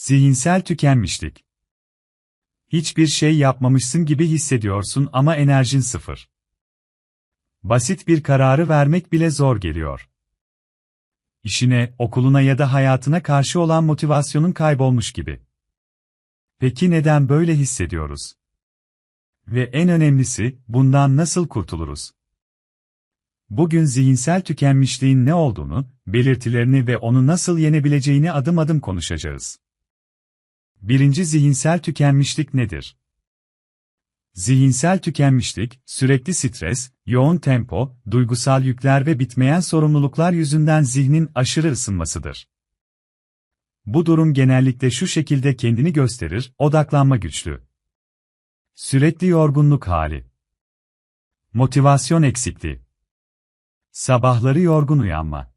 Zihinsel tükenmişlik. Hiçbir şey yapmamışsın gibi hissediyorsun ama enerjin sıfır. Basit bir kararı vermek bile zor geliyor. İşine, okuluna ya da hayatına karşı olan motivasyonun kaybolmuş gibi. Peki neden böyle hissediyoruz? Ve en önemlisi, bundan nasıl kurtuluruz? Bugün zihinsel tükenmişliğin ne olduğunu, belirtilerini ve onu nasıl yenebileceğini adım adım konuşacağız. Birinci zihinsel tükenmişlik nedir? Zihinsel tükenmişlik, sürekli stres, yoğun tempo, duygusal yükler ve bitmeyen sorumluluklar yüzünden zihnin aşırı ısınmasıdır. Bu durum genellikle şu şekilde kendini gösterir, odaklanma güçlü. Sürekli yorgunluk hali. Motivasyon eksikliği. Sabahları yorgun uyanma.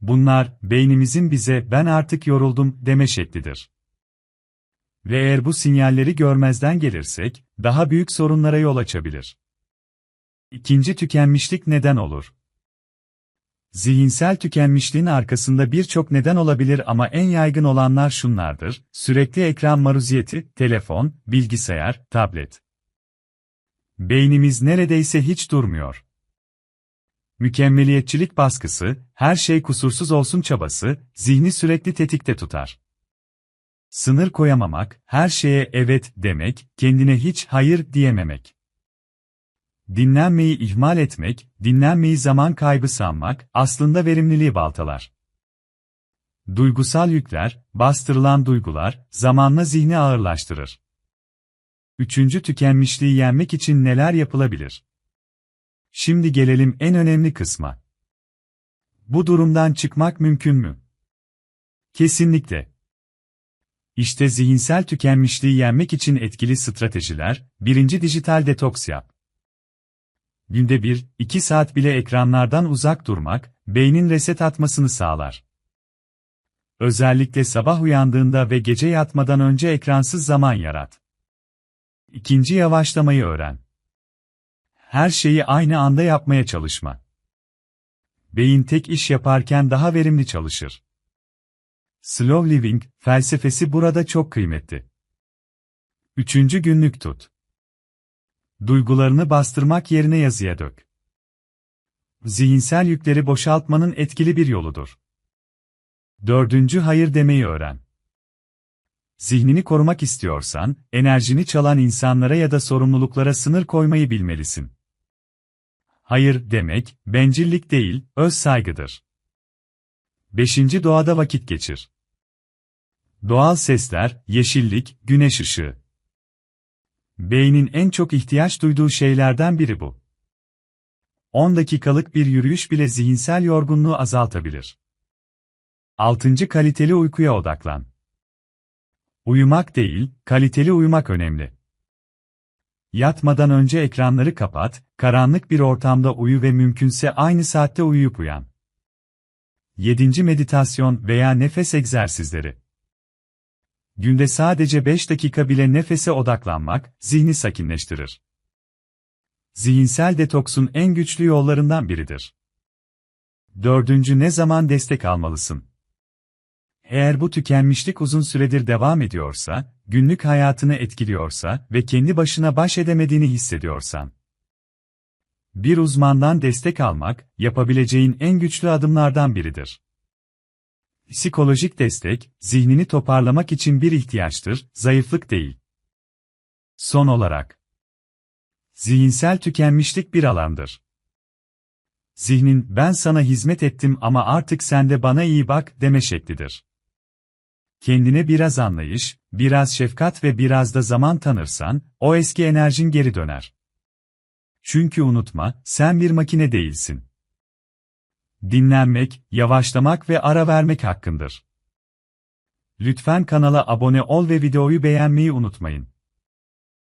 Bunlar, beynimizin bize ben artık yoruldum deme şeklidir. Ve eğer bu sinyalleri görmezden gelirsek, daha büyük sorunlara yol açabilir. İkinci tükenmişlik neden olur? Zihinsel tükenmişliğin arkasında birçok neden olabilir ama en yaygın olanlar şunlardır, sürekli ekran maruziyeti, telefon, bilgisayar, tablet. Beynimiz neredeyse hiç durmuyor. Mükemmeliyetçilik baskısı, her şey kusursuz olsun çabası, zihni sürekli tetikte tutar. Sınır koyamamak, her şeye evet demek, kendine hiç hayır diyememek. Dinlenmeyi ihmal etmek, dinlenmeyi zaman kaybı sanmak, aslında verimliliği baltalar. Duygusal yükler, bastırılan duygular, zamanla zihni ağırlaştırır. Üçüncü tükenmişliği yenmek için neler yapılabilir? Şimdi gelelim en önemli kısma. Bu durumdan çıkmak mümkün mü? Kesinlikle. İşte zihinsel tükenmişliği yenmek için etkili stratejiler, birinci dijital detoks yap. Günde bir, iki saat bile ekranlardan uzak durmak, beynin reset atmasını sağlar. Özellikle sabah uyandığında ve gece yatmadan önce ekransız zaman yarat. İkinci yavaşlamayı öğren. Her şeyi aynı anda yapmaya çalışma. Beyin tek iş yaparken daha verimli çalışır. Slow living felsefesi burada çok kıymetli. Üçüncü günlük tut. Duygularını bastırmak yerine yazıya dök. Zihinsel yükleri boşaltmanın etkili bir yoludur. Dördüncü hayır demeyi öğren. Zihnini korumak istiyorsan, enerjini çalan insanlara ya da sorumluluklara sınır koymayı bilmelisin. Hayır demek, bencillik değil, öz saygıdır. Beşinci doğada vakit geçir. Doğal sesler, yeşillik, güneş ışığı. Beynin en çok ihtiyaç duyduğu şeylerden biri bu. 10 dakikalık bir yürüyüş bile zihinsel yorgunluğu azaltabilir. 6. Kaliteli uykuya odaklan. Uyumak değil, kaliteli uyumak önemli. Yatmadan önce ekranları kapat, karanlık bir ortamda uyu ve mümkünse aynı saatte uyuyup uyan. 7. Meditasyon veya nefes egzersizleri. Günde sadece 5 dakika bile nefese odaklanmak, zihni sakinleştirir. Zihinsel detoksun en güçlü yollarından biridir. Dördüncü ne zaman destek almalısın? Eğer bu tükenmişlik uzun süredir devam ediyorsa, günlük hayatını etkiliyorsa ve kendi başına baş edemediğini hissediyorsan. Bir uzmandan destek almak, yapabileceğin en güçlü adımlardan biridir. Psikolojik destek, zihnini toparlamak için bir ihtiyaçtır, zayıflık değil. Son olarak, zihinsel tükenmişlik bir alandır. Zihnin, ben sana hizmet ettim ama artık sen de bana iyi bak, deme şeklidir. Kendine biraz anlayış, biraz şefkat ve biraz da zaman tanırsan, o eski enerjin geri döner. Çünkü unutma, sen bir makine değilsin dinlenmek, yavaşlamak ve ara vermek hakkındır. Lütfen kanala abone ol ve videoyu beğenmeyi unutmayın.